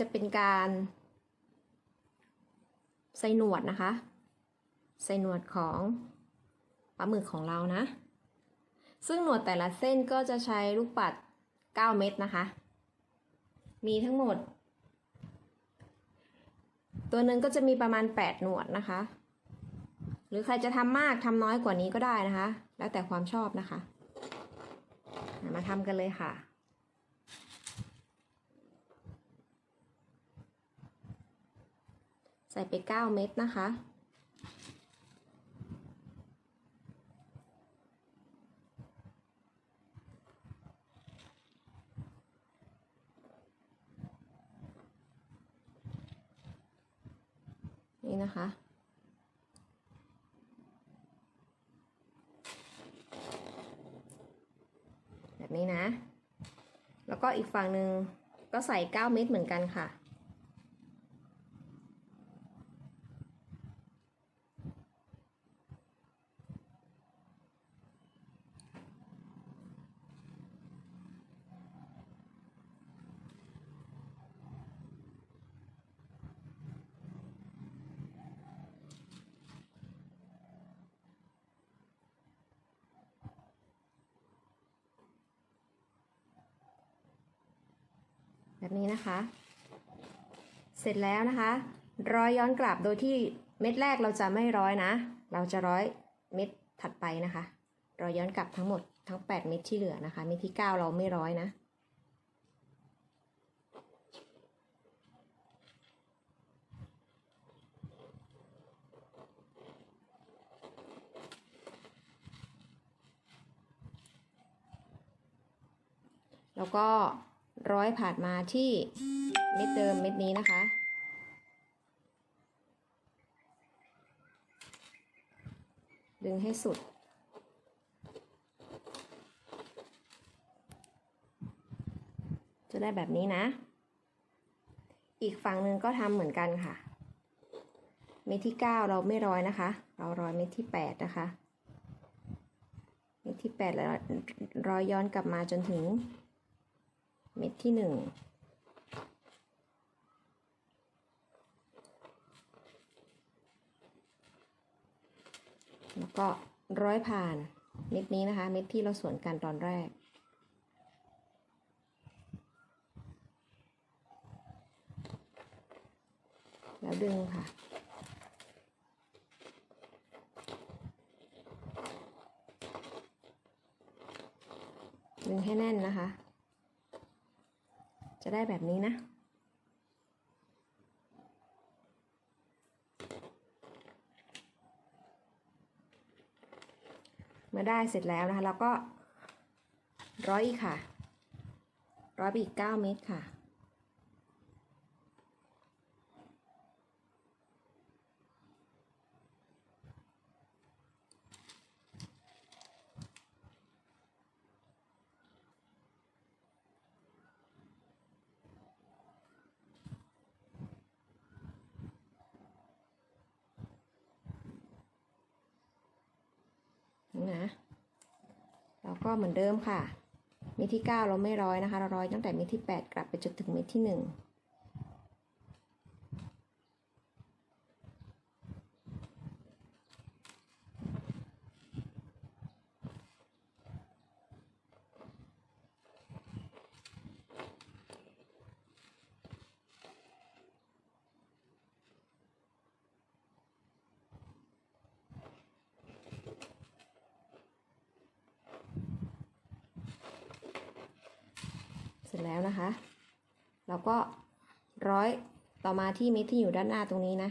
จะเป็นการใส่หนวดนะคะ ใส่หนวดของปลาหมึกของเรานะ ซึ่งหนวดแต่ละเส้นก็จะใช้ลูกปัด 9 เม็ดนะคะ มีทั้งหมด ตัวหนึ่งก็จะมีประมาณ 8 หนวดนะคะ หรือใครจะทำมากทำน้อยกว่านี้ก็ได้นะคะ แล้วแต่ความชอบนะคะ มาทำกันเลยค่ะ ใส่ไป 9 เม็ดนะคะ นี่นะคะแบบนี้นะ แล้วก็อีกฝั่งหนึ่งก็ใส่ 9 เม็ดเหมือนกันค่ะ แบบนี้นะคะ เสร็จแล้วนะคะ ร้อยย้อนกลับโดยที่เม็ดแรกเราจะไม่ร้อยนะ เราจะร้อยเม็ดถัดไปนะคะร้อยย้อนกลับทั้งหมดทั้ง 8 เม็ดที่เหลือนะคะ เม็ดที่ 9 เราไม่ร้อยนะแล้วก็ ร้อยผ่านมาที่เม็ดเดิมเม็ดนี้นะคะ ดึงให้สุด จะได้แบบนี้นะ อีกฝั่งหนึ่งก็ทำเหมือนกันค่ะ เม็ดที่ 9 เราไม่ร้อยนะคะ เราร้อยเม็ดที่ 8 นะคะ เม็ดที่8แล้วร้อยย้อนกลับมาจนถึง เม็ดที่หนึ่งแล้วก็ร้อยผ่านเม็ดนี้นะคะ เม็ดที่เราสวนกันตอนแรก แล้วดึงค่ะ ดึงให้แน่นนะคะ จะได้แบบนี้นะ เมื่อได้เสร็จแล้วนะคะ เราก็ร้อยอีกค่ะ ร้อยไปอีก 9 เมตรค่ะนะแล้ว ก็เหมือนเดิมค่ะ เม็ดที่ 9 เราไม่ร้อยนะคะ เราร้อยตั้งแต่เม็ดที่ 8 กลับไปจนถึงเม็ดที่ 1 เสร็จแล้วนะคะ เราก็ร้อยต่อมาที่เม็ดที่อยู่ด้านหน้าตรงนี้นะ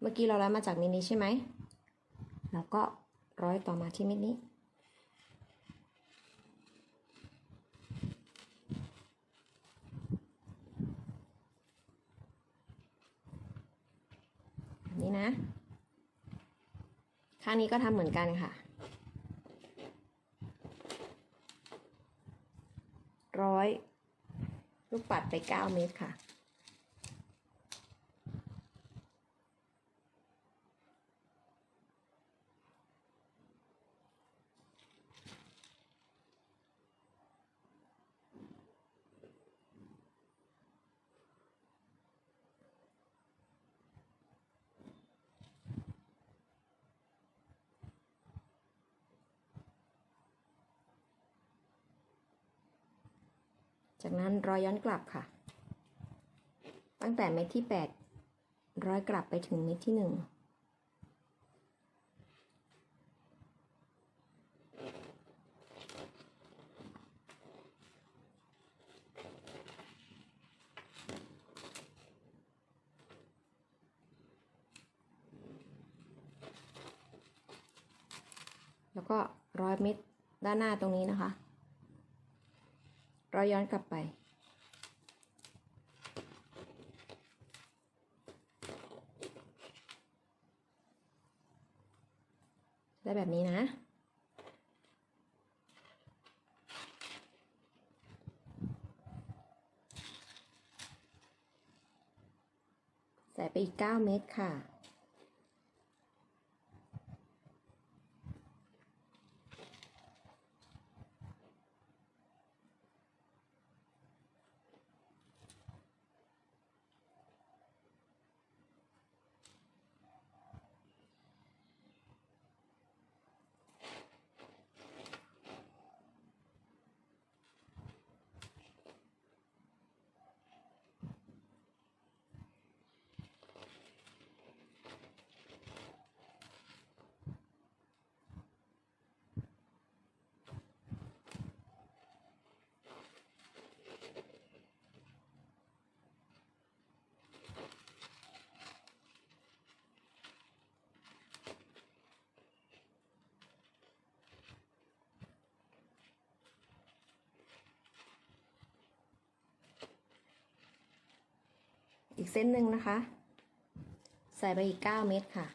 เมื่อกี้เราร้อยมาจากเม็ดนี้ใช่ไหมเราก็ร้อยต่อมาที่เม็ดนี้ นี้นะ ข้างนี้ก็ทำเหมือนกันค่ะ ร้อยลูก ปัดไป 9 เมตรค่ะ จากนั้นร้อยย้อนกลับค่ะ ตั้งแต่เม็ดที่ 8 ร้อยกลับไปถึงเม็ดที่ 1แล้วก็ร้อยเม็ดด้านหน้าตรงนี้นะคะ ร้อยย้อนกลับไป ได้แบบนี้นะ ใส่ไปอีก 9 เม็ดค่ะ อีกเส้นหนึ่งนะคะ ใส่ไปอีก 9 เม็ดค่ะ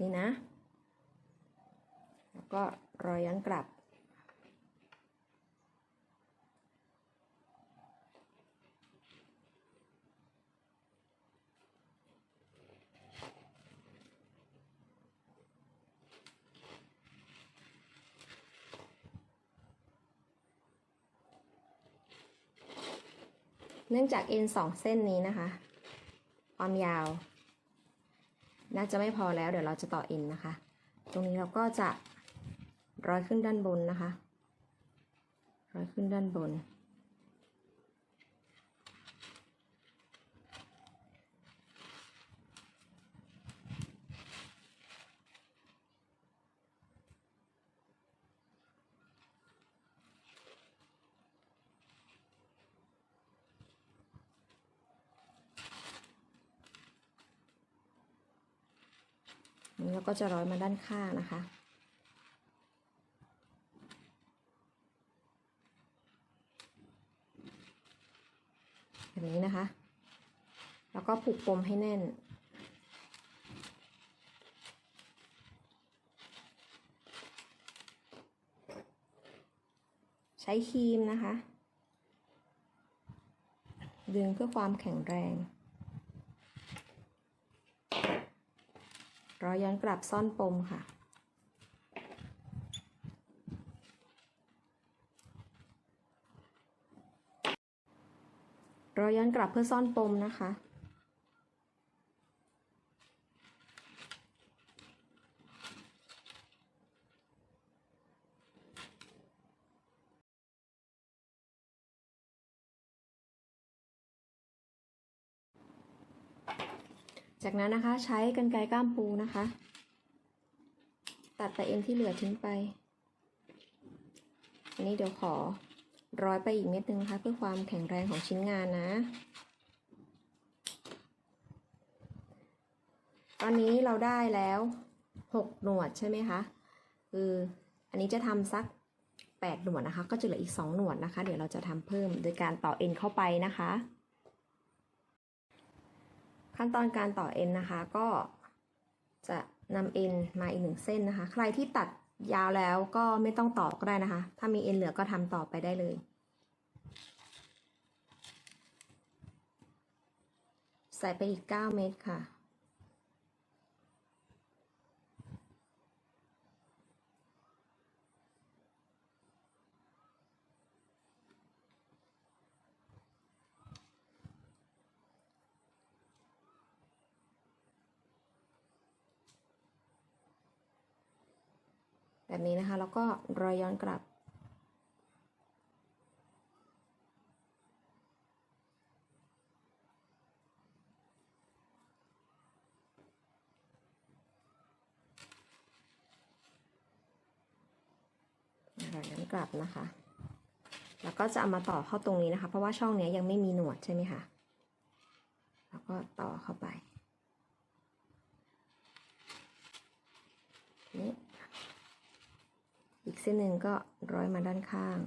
นี่นะ แล้วก็รอยย้อนกลับ เนื่องจากเอ็นสองเส้นนี้นะคะ ความยาว น่าจะไม่พอแล้วเดี๋ยวเราจะต่อเอ็นนะคะ ตรงนี้เราก็จะร้อยขึ้นด้านบนนะคะ ร้อยขึ้นด้านบน แล้วก็จะร้อยมาด้านข้างนะคะ แบบนี้นะคะ แล้วก็ผูกปมให้แน่น ใช้ครีมนะคะ ดึงเพื่อความแข็งแรง ร้อยย้อนกลับซ่อนปมค่ะ ร้อยย้อนกลับเพื่อซ่อนปมนะคะ จากนั้นนะคะใช้กรรไกรก้ามปูนะคะ ตัดแต่เอ็นที่เหลือทิ้งไป อันนี้เดี๋ยวขอร้อยไปอีกเม็ดนึงนะคะเพื่อความแข็งแรงของชิ้นงานนะ ตอนนี้เราได้แล้วหกหนวดใช่ไหมคะคืออันนี้จะทำสักแปดหนวดนะคะ ก็จะเหลืออีกสองหนวดนะคะ เดี๋ยวเราจะทำเพิ่มโดยการต่อเอ็นเข้าไปนะคะ ขั้นตอนการต่อเอ็นนะคะก็จะนำเอ็นมาอีกหนึ่งเส้นนะคะ ใครที่ตัดยาวแล้วก็ไม่ต้องต่อก็ได้นะคะ ถ้ามีเอ็นเหลือก็ทำต่อไปได้เลย ใส่ไปอีก 9 เม็ดค่ะ นี้นะคะ แล้วก็รอยย้อนกลับ รอยย้อนกลับนะคะ แล้วก็จะเอามาต่อเข้าตรงนี้นะคะ เพราะว่าช่องนี้ยังไม่มีหนวดใช่ไหมคะ แล้วก็ต่อเข้าไป นี่ อีกเส้นหนึ่งก็ร้อยมาด้านข้าง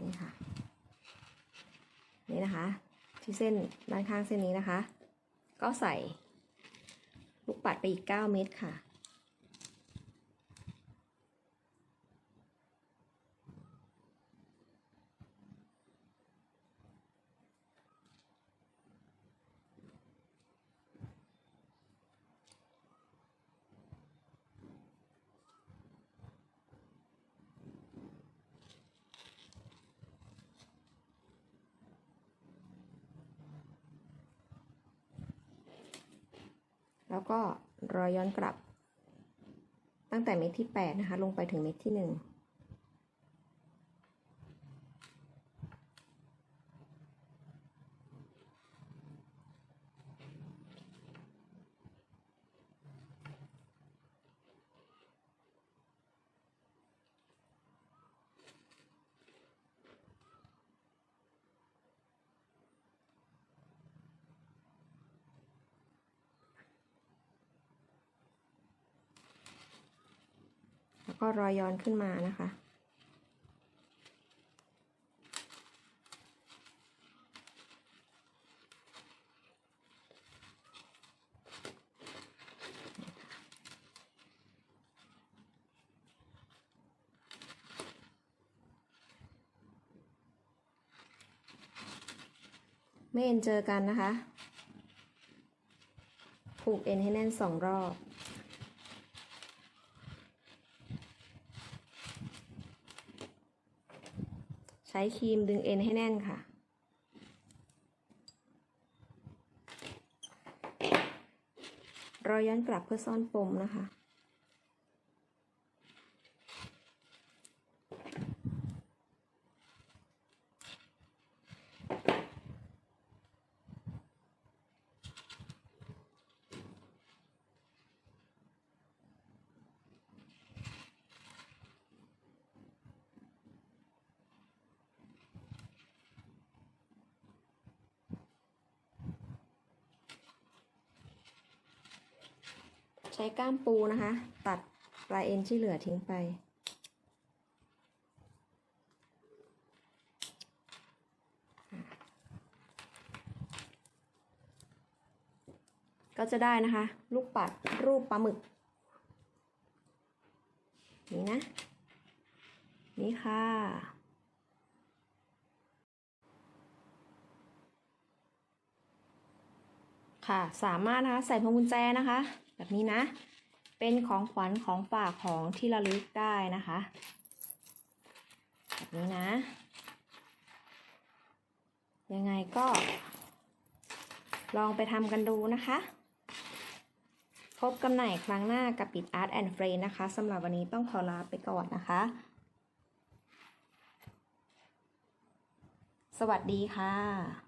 นี่ค่ะ นี่นะคะ ที่เส้นด้านข้างเส้นนี้นะคะ ก็ใส่ลูกปัดไปอีก 9 เม็ดค่ะ แล้วก็รอยย้อนกลับ ตั้งแต่เม็ดที่ 8 นะคะ ลงไปถึงเม็ดที่ 1 แล้วก็รอยย้อนขึ้นมานะคะ ไม่เอ็นเจอกันนะคะ ผูกเอ็นให้แน่นสองรอบ ใช้ครีมดึงเอ็นให้แน่นค่ะ รอยย้อนกลับเพื่อซ่อนปมนะคะ ใช้ก้ามปูนะคะ ตัดปลายเอ็นที่เหลือทิ้งไป ก็จะได้นะคะ ลูกปัดรูปปลาหมึก นี่นะ นี่ค่ะค่ะ สามารถนะคะ ใส่พวงกุญแจนะคะ แบบนี้นะ เป็นของขวัญของฝากของที่ระลึกได้นะคะ แบบนี้นะ ยังไงก็ ลองไปทำกันดูนะคะ พบกันใหม่ครั้งหน้ากับปิด Art and f r i e n d นะคะสำหรับวันนี้ต้องขอลาไปก่อนนะคะ สวัสดีค่ะ